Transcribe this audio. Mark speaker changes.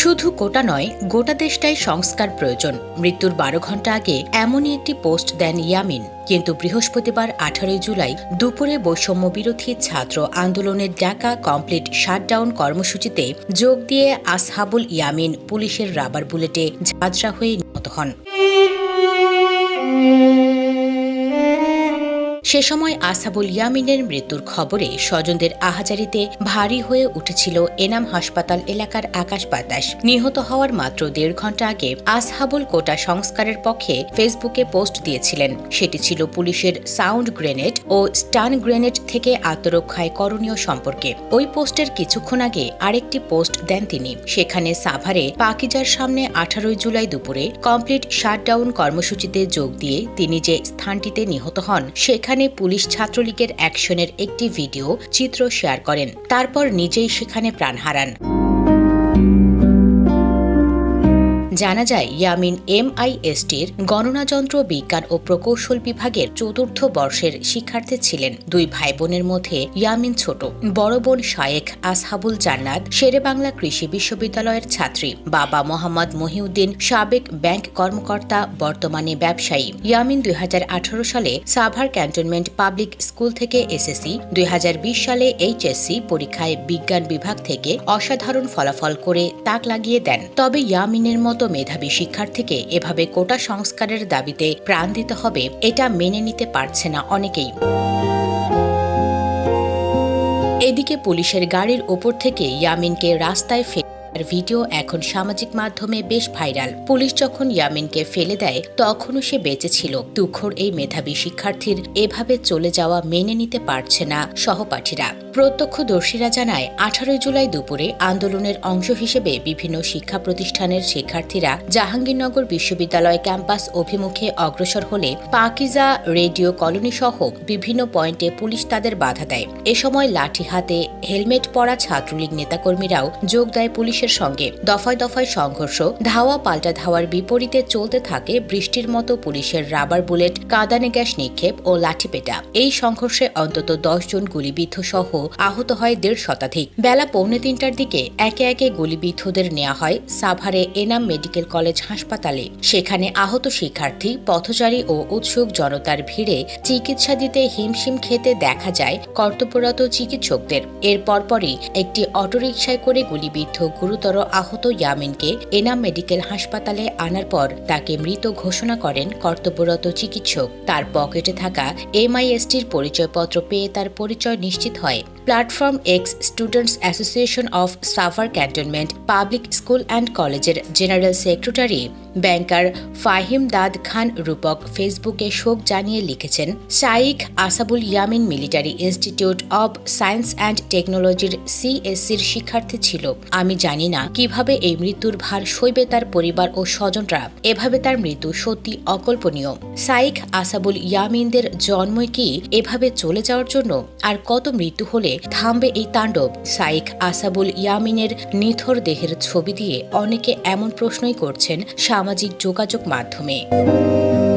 Speaker 1: শুধু কোটা নয় গোটা দেশটাই সংস্কার প্রয়োজন মৃত্যুর বারো ঘন্টা আগে এমনই একটি পোস্ট দেন ইয়ামিন কিন্তু বৃহস্পতিবার আঠারোই জুলাই দুপুরে বৈষম্য বিরোধী ছাত্র আন্দোলনের ডাকা কমপ্লিট শাটডাউন কর্মসূচিতে যোগ দিয়ে আসহাবুল ইয়ামিন পুলিশের রাবার বুলেটে ঝাঁঝরা হয়ে নিহত হন সে সময় আসাবুল ইয়ামিনের মৃত্যুর খবরে স্বজনদের আহাজারিতে ভারী হয়ে উঠেছিল এনাম হাসপাতাল এলাকার আকাশ বাতাস নিহত হওয়ার মাত্র দেড় ঘন্টা আগে আসহাবুল কোটা সংস্কারের পক্ষে ফেসবুকে পোস্ট দিয়েছিলেন সেটি ছিল পুলিশের সাউন্ড গ্রেনেড ও স্টান গ্রেনেড থেকে আত্মরক্ষায় করণীয় সম্পর্কে ওই পোস্টের কিছুক্ষণ আগে আরেকটি পোস্ট দেন তিনি সেখানে সাভারে পাকিজার সামনে আঠারোই জুলাই দুপুরে কমপ্লিট শাটডাউন কর্মসূচিতে যোগ দিয়ে তিনি যে স্থানটিতে নিহত হন সেখানে পুলিশ ছাত্রলীগের অ্যাকশনের একটি ভিডিও চিত্র শেয়ার করেন তারপর নিজেই সেখানে প্রাণ হারান জানা যায় ইয়ামিন এমআইএসটির গণনাযন্ত্র বিজ্ঞান ও প্রকৌশল বিভাগের চতুর্থ বর্ষের শিক্ষার্থী ছিলেন দুই ভাই বোনের মধ্যে ইয়ামিন ছোট বড় বোন শায়েখ আসহাবুল জান্নাত শেরেবাংলা কৃষি বিশ্ববিদ্যালয়ের ছাত্রী বাবা মোহাম্মদ মহিউদ্দিন সাবেক ব্যাংক কর্মকর্তা বর্তমানে ব্যবসায়ী ইয়ামিন দুই সালে সাভার ক্যান্টনমেন্ট পাবলিক স্কুল থেকে এসএসসি দুই সালে এইচএসসি পরীক্ষায় বিজ্ঞান বিভাগ থেকে অসাধারণ ফলাফল করে তাক লাগিয়ে দেন তবে ইয়ামিনের মতো মেধাবী শিক্ষার্থীকে এভাবে কোটা সংস্কারের দাবিতে প্রাণ দিতে হবে এটা মেনে নিতে পারছে না অনেকেই এদিকে পুলিশের গাড়ির ওপর থেকে ইয়ামিনকে রাস্তায় ফেলে তার ভিডিও এখন সামাজিক মাধ্যমে বেশ ভাইরাল পুলিশ যখন ইয়ামিনকে ফেলে দেয় তখনও সে বেঁচে ছিল দুঃখর এই মেধাবী শিক্ষার্থীর এভাবে চলে যাওয়া মেনে নিতে পারছে না সহপাঠীরা প্রত্যক্ষদর্শীরা জানায় আঠারোই জুলাই দুপুরে আন্দোলনের অংশ হিসেবে বিভিন্ন শিক্ষা প্রতিষ্ঠানের শিক্ষার্থীরা জাহাঙ্গীরনগর বিশ্ববিদ্যালয় ক্যাম্পাস অভিমুখে অগ্রসর হলে পাকিজা রেডিও কলোনি সহ বিভিন্ন পয়েন্টে পুলিশ তাদের বাধা দেয় এ সময় লাঠি হাতে হেলমেট পরা ছাত্রলীগ নেতাকর্মীরাও যোগ দেয় পুলিশের পুলিশের সঙ্গে দফায় দফায় সংঘর্ষ ধাওয়া পাল্টা ধাওয়ার বিপরীতে চলতে থাকে বৃষ্টির মতো পুলিশের রাবার বুলেট কাঁদানে গ্যাস নিক্ষেপ ও লাঠিপেটা এই সংঘর্ষে অন্তত জন গুলিবিদ্ধ সহ আহত হয় দেড় শতাধিক বেলা পৌনে তিনটার দিকে একে একে গুলিবিদ্ধদের নেওয়া হয় সাভারে এনাম মেডিকেল কলেজ হাসপাতালে সেখানে আহত শিক্ষার্থী পথচারী ও উৎসুক জনতার ভিড়ে চিকিৎসা দিতে হিমশিম খেতে দেখা যায় কর্তব্যরত চিকিৎসকদের এর পরপরই একটি অটোরিকশায় করে গুলিবিদ্ধ গুরু গুরুতর আহত ইয়ামিনকে এনাম মেডিকেল হাসপাতালে আনার পর তাকে মৃত ঘোষণা করেন কর্তব্যরত চিকিৎসক তার পকেটে থাকা এমআইএসটির পরিচয়পত্র পেয়ে তার পরিচয় নিশ্চিত হয় platform ex students association of Savar cantonment public school and কলেজের general secretary banker Fahim Dad Khan Rupak ফেসবুকে শোক জানিয়ে লিখেছেন Shaikh Asabul Yamin military institute of science and টেকনোলজির সিএসসির শিক্ষার্থী ছিল আমি জানি না কিভাবে এই মৃত্যুর ভার সইবে তার পরিবার ও স্বজনরা এভাবে তার মৃত্যু সত্যি অকল্পনীয় শাইখ আসাবুল ইয়ামিনদের জন্মই কি এভাবে চলে যাওয়ার জন্য আর কত মৃত্যু হলে থামবে এই তাণ্ডব সাইক আসাবুল ইয়ামিনের নিথর দেহের ছবি দিয়ে অনেকে এমন প্রশ্নই করছেন সামাজিক যোগাযোগ মাধ্যমে